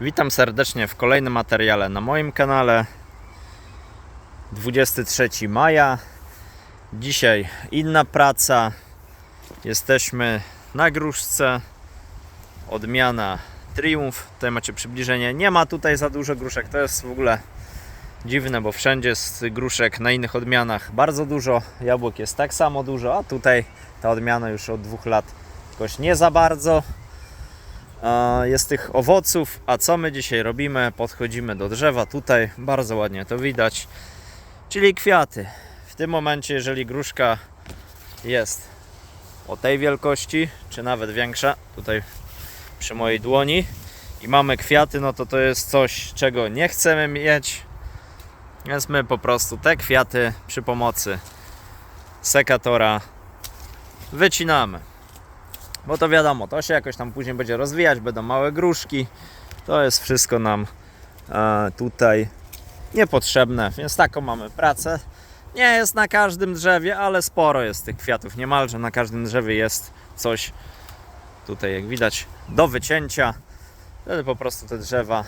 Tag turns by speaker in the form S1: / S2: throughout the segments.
S1: Witam serdecznie w kolejnym materiale na moim kanale. 23 maja. Dzisiaj inna praca. Jesteśmy na gruszce. Odmiana Triumf. Tutaj macie przybliżenie. Nie ma tutaj za dużo gruszek. To jest w ogóle dziwne, bo wszędzie jest gruszek na innych odmianach bardzo dużo. Jabłek jest tak samo dużo, a tutaj ta odmiana już od dwóch lat jakoś nie za bardzo. Jest tych owoców, a co my dzisiaj robimy? Podchodzimy do drzewa, tutaj bardzo ładnie to widać, czyli kwiaty. W tym momencie, jeżeli gruszka jest o tej wielkości, czy nawet większa, tutaj przy mojej dłoni i mamy kwiaty, no to to jest coś, czego nie chcemy mieć, więc my po prostu te kwiaty przy pomocy sekatora wycinamy. Bo to wiadomo, to się jakoś tam później będzie rozwijać, będą małe gruszki. To jest wszystko nam e, tutaj niepotrzebne, więc taką mamy pracę. Nie jest na każdym drzewie, ale sporo jest tych kwiatów. Niemalże na każdym drzewie jest coś tutaj, jak widać, do wycięcia. Wtedy po prostu te drzewa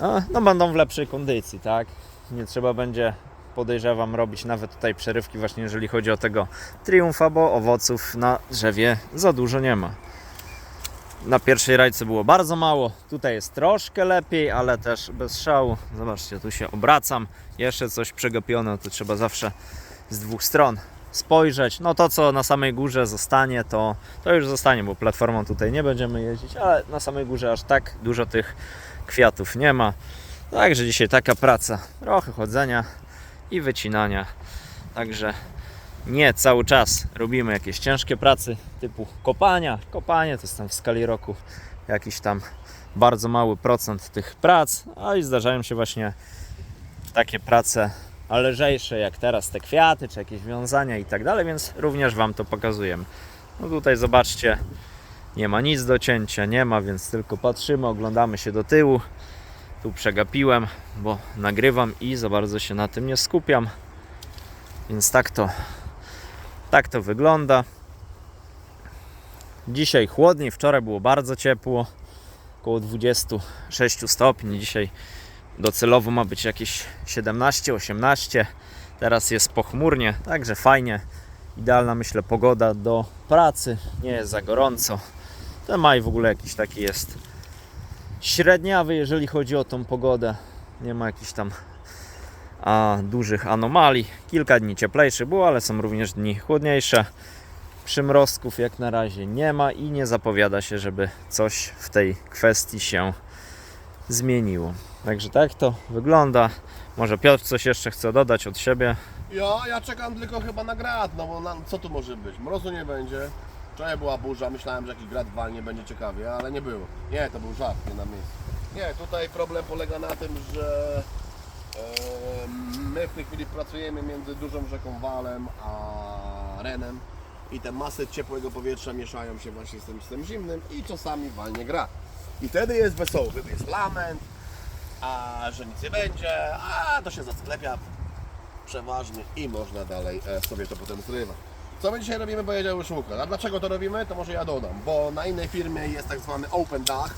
S1: no, no będą w lepszej kondycji, tak? Nie trzeba będzie, podejrzewam, robić nawet tutaj przerywki właśnie jeżeli chodzi o tego triumfa, bo owoców na drzewie za dużo nie ma. Na pierwszej rajce było bardzo mało, tutaj jest troszkę lepiej, ale też bez szału. Zobaczcie, tu się obracam, jeszcze coś przegapione, to trzeba zawsze z dwóch stron spojrzeć. No to co na samej górze zostanie, to, to już zostanie, bo platformą tutaj nie będziemy jeździć, ale na samej górze aż tak dużo tych kwiatów nie ma. Także dzisiaj taka praca, trochę chodzenia i wycinania. Także nie cały czas robimy jakieś ciężkie pracy typu kopania. Kopanie to jest tam w skali roku jakiś tam bardzo mały procent tych prac, a i zdarzają się właśnie takie prace lżejsze jak teraz te kwiaty, czy jakieś wiązania i tak dalej, więc również Wam to pokazujemy. No tutaj zobaczcie, nie ma nic do cięcia, nie ma, więc tylko patrzymy, oglądamy się do tyłu. Tu przegapiłem, bo nagrywam i za bardzo się na tym nie skupiam. Więc tak to, tak to wygląda. Dzisiaj chłodniej, wczoraj było bardzo ciepło, około 26 stopni. Dzisiaj docelowo ma być jakieś 17-18. Teraz jest pochmurnie, także fajnie. Idealna myślę pogoda do pracy, nie jest za gorąco. Ten maj w ogóle jakiś taki jest średniawy, jeżeli chodzi o tą pogodę. Nie ma jakichś tam a, dużych anomalii. Kilka dni cieplejszych było, ale są również dni chłodniejsze. Przymrozków jak na razie nie ma i nie zapowiada się, żeby coś w tej kwestii się zmieniło. Także tak to wygląda. Może Piotr coś jeszcze chce dodać od siebie.
S2: Ja, ja czekam tylko chyba na grad, no bo na, co tu może być? Mrozu nie będzie. Wczoraj była burza, myślałem, że jakiś grad walnie, będzie ciekawie, ale nie było. Nie, to był żart, nie na miejscu. Nie, tutaj problem polega na tym, że my w tej chwili pracujemy między dużą rzeką Walem a Renem i te masy ciepłego powietrza mieszają się właśnie z tym, z tym zimnym i czasami walnie gra. I wtedy jest wesoło, wtedy jest lament, a że nic nie będzie, a to się zasklepia przeważnie i można dalej e, sobie to potem zrywać. Co my dzisiaj robimy, jedziemy już Łukasz. A dlaczego to robimy? To może ja dodam, bo na innej firmie jest tak zwany open dach,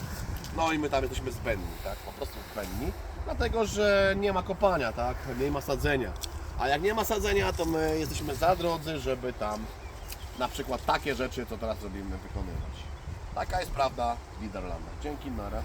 S2: no i my tam jesteśmy zbędni, tak, po prostu zbędni, dlatego, że nie ma kopania, tak, nie ma sadzenia. A jak nie ma sadzenia, to my jesteśmy za drodzy, żeby tam na przykład takie rzeczy, co teraz robimy, wykonywać. Taka jest prawda Widerlanda. Dzięki, Nara.